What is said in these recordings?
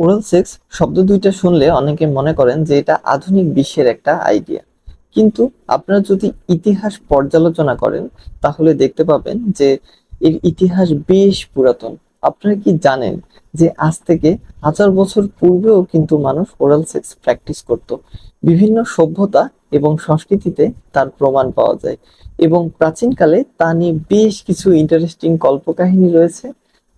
Oral sex শব্দ দুইটা শুনলে অনেকে মনে করেন যে এটা আধুনিক বিশ্বের একটা আইডিয়া কিন্তু আপনারা যদি ইতিহাস পর্যালোচনা করেন, তাহলে দেখতে পাবেন যে এর ইতিহাস বেশ পুরাতন। আপনারা কি জানেন যে আজ থেকে হাজার বছর পূর্বেও কিন্তু মানুষ ওরাল সেক্স প্র্যাকটিস করত। বিভিন্ন সভ্যতা এবং সংস্কৃতিতে তার প্রমাণ পাওয়া যায়। এবং প্রাচীনকালে তা নিয়ে বেশ কিছু ইন্টারেস্টিং কল্পকাহিনী রয়েছে।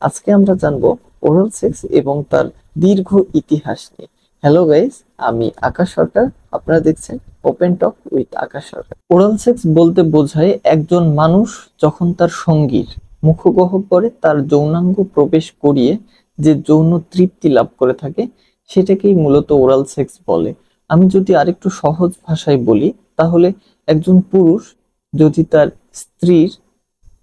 আজকে আমরা জানব ওরাল সেক্স এবং তার দীর্ঘ ইতিহাস নিয়ে। হ্যালো গাইস আমি আকাশ সরকার। আপনারা দেখছেন open talk with Akash Sarkar. Oral sex বলতে বোঝায় একজন মানুষ যখন তার সঙ্গীর মুখগহ্বরে তার যৌনাঙ্গ প্রবেশ করিয়ে যে যৌন তৃপ্তি লাভ করে থাকে, সেটাকেই মূলত ওরাল সেক্স বলে। আমি যদি আরেকটু সহজ ভাষায় বলি, তাহলে একজন পুরুষ যদি তার স্ত্রীর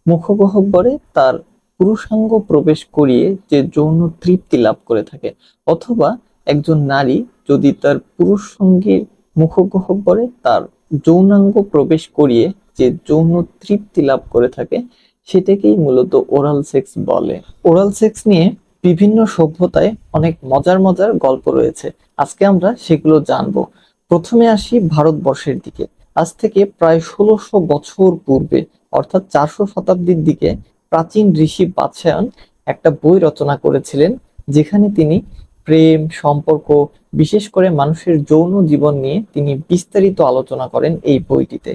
মুখগহ্বরে তার পুরুষাঙ্গ প্রবেশ করিয়ে যে যৌন তৃপ্তি লাভ করে থাকে, অথবা একজন নারী যদি তার পুরুষ সঙ্গীর মুখগহ্বরে তার যৌনাঙ্গ প্রবেশ করিয়ে যে যৌন তৃপ্তি লাভ করে থাকে, সেটাকেই মূলত ওরাল সেক্স বলে। ওরাল সেক্স নিয়ে বিভিন্ন সভ্যতায় অনেক মজার মজার গল্প রয়েছে। আজকে আমরা সেগুলো জানব। প্রথমে আসি ভারতবর্ষের দিকে। আজ থেকে প্রায় ষোলোশো বছর পূর্বে, অর্থাৎ চারশো শতাব্দীর দিকে প্রাচীন ঋষি বাদশায়ন একটা বই রচনা করেছিলেন, যেখানে তিনি প্রেম, সম্পর্ক, বিশেষ করে মানুষের যৌন জীবন নিয়ে তিনি বিস্তারিত আলোচনা করেন এই বইটিতে।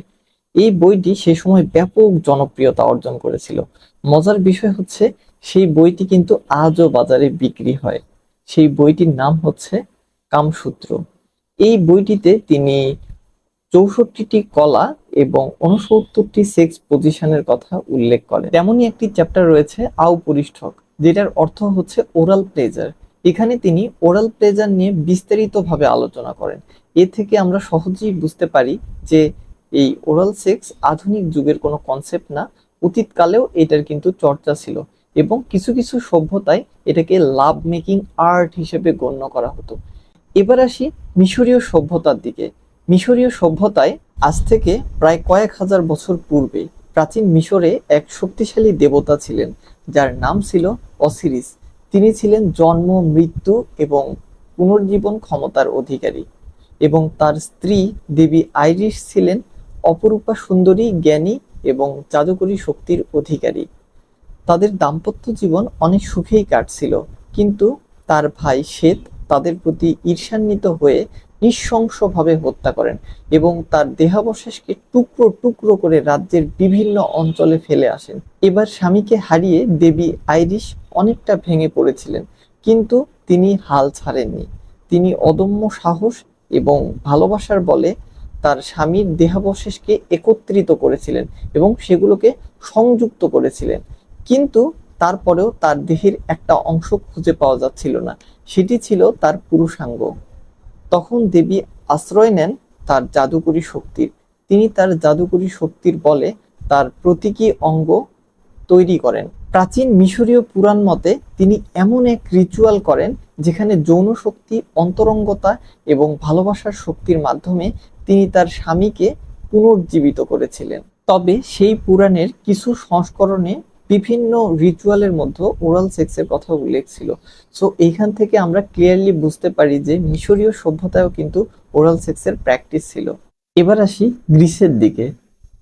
এই বইটি সে সময় ব্যাপক জনপ্রিয়তা অর্জন করেছিল। মজার বিষয় হচ্ছে, সেই বইটি কিন্তু আজও বাজারে বিক্রি হয়। সেই বইটির নাম হচ্ছে কামসূত্র। এই বইটিতে তিনি চৌষট্টিটি কলা এবং উনসত্তরটি সেক্স পজিশনের কথা উল্লেখ করে তেমনই একটি চ্যাপ্টার রয়েছে আও পরিষ্ঠক যেটার অর্থ হচ্ছে ওরাল প্লেজার এখানে তিনি ওরাল প্লেজার নিয়ে বিস্তারিতভাবে আলোচনা করেন। এ থেকে আমরা সহজেই বুঝতে পারি যে এই ওরাল সেক্স আধুনিক যুগের কোনো কনসেপ্ট না, অতীতকালেও এটার কিন্তু চর্চা ছিল এবং কিছু কিছু সভ্যতায় এটাকে লাভ মেকিং আর্ট হিসেবে গণ্য করা হতো। এবার আসি মিশরীয় সভ্যতার দিকে। মিশরীয় সভ্যতায় আজ থেকে প্রায় কয়েক হাজার বছর পূর্বে প্রাচীন মিশরে এক শক্তিশালী দেবতা ছিলেন, যার নাম ছিল অসিরিস। তিনি ছিলেন জন্ম, মৃত্যু এবং পুনর্জীবন ক্ষমতার অধিকারী এবং তার স্ত্রী দেবী আইরিশ ছিলেন অপরূপা সুন্দরী, জ্ঞানী এবং জাদুকরী শক্তির অধিকারী। তাদের দাম্পত্য জীবন অনেক সুখেই কাটছিল, কিন্তু তার ভাই শ্বেত তাদের প্রতি ঈর্ষান্বিত হয়ে নৃশংসভাবে হত্যা করেন এবং তার দেহাবশেষকে টুকরো টুকরো করে রাজ্যের বিভিন্ন অঞ্চলে ফেলে আসেন। এবার স্বামীকে হারিয়ে দেবী আইরিশ অনেকটা ভেঙে পড়েছিলেন, কিন্তু তিনি হাল ছাড়েননি। তিনি অদম্য সাহস এবং ভালোবাসার বলে তার স্বামীর দেহাবশেষকে একত্রিত করেছিলেন এবং সেগুলোকে সংযুক্ত করেছিলেন। কিন্তু তারপরেও তার দেহের একটা অংশ খুঁজে পাওয়া যাচ্ছিল না। সেটি ছিল তার পুরুষাঙ্গ। তখন দেবী আশ্রয় নেন তার জাদুকরী শক্তির। তিনি তার জাদুকরী শক্তির বলে তার প্রতীকী অঙ্গ তৈরি করেন। প্রাচীন মিশরীয় পুরাণ মতে তিনি এমন এক রিচুয়াল করেন যেখানে যৌন শক্তি, অন্তরঙ্গতা এবং ভালোবাসার শক্তির মাধ্যমে তিনি তার স্বামীকে পুনর্জীবিত করেছিলেন। তবে সেই পুরাণের কিছু সংস্করণে বিভিন্ন রিচুয়ালের মধ্যে ওরাল সেক্সের কথা উল্লেখ ছিল। সো এইখান থেকে আমরা ক্লিয়ারলি বুঝতে পারি যে মিশরীয় সভ্যতায়ও কিন্তু ওরাল সেক্সের প্র্যাকটিস ছিল। এবার আসি গ্রিসের দিকে।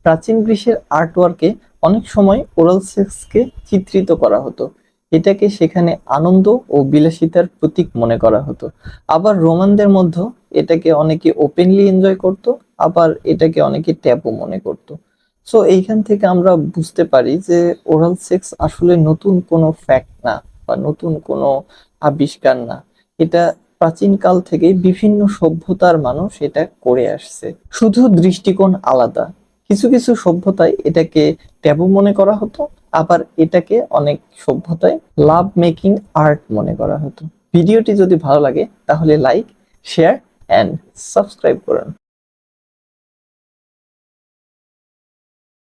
প্রাচীন গ্রিসের আর্টওয়ার্কে অনেক সময় ওরাল সেক্সকে চিত্রিত করা হতো। এটাকে সেখানে আনন্দ ও বিলাসিতার প্রতীক মনে করা হতো। আবার রোমানদের মধ্যে এটাকে অনেকে ওপেনলি এনজয় করত, আবার এটাকে অনেকে ট্যাবু মনে করত। সো এইখান থেকে আমরা বুঝতে পারি যে ওরাল সেক্স আসলে নতুন কোনো ফ্যাক্ট না বা নতুন কোনো আবিষ্কার না। এটা প্রাচীনকাল থেকে বিভিন্ন সভ্যতার মানুষ এটা করে আসছে। শুধু দৃষ্টিকোণ আলাদা। কিছু কিছু সভ্যতায় এটাকে ট্যাবু মনে করা হতো, আবার এটাকে অনেক সভ্যতায় লাভ মেকিং আর্ট মনে করা হতো। ভিডিওটি যদি ভালো লাগে, তাহলে লাইক শেয়ার অ্যান্ড সাবস্ক্রাইব করুন।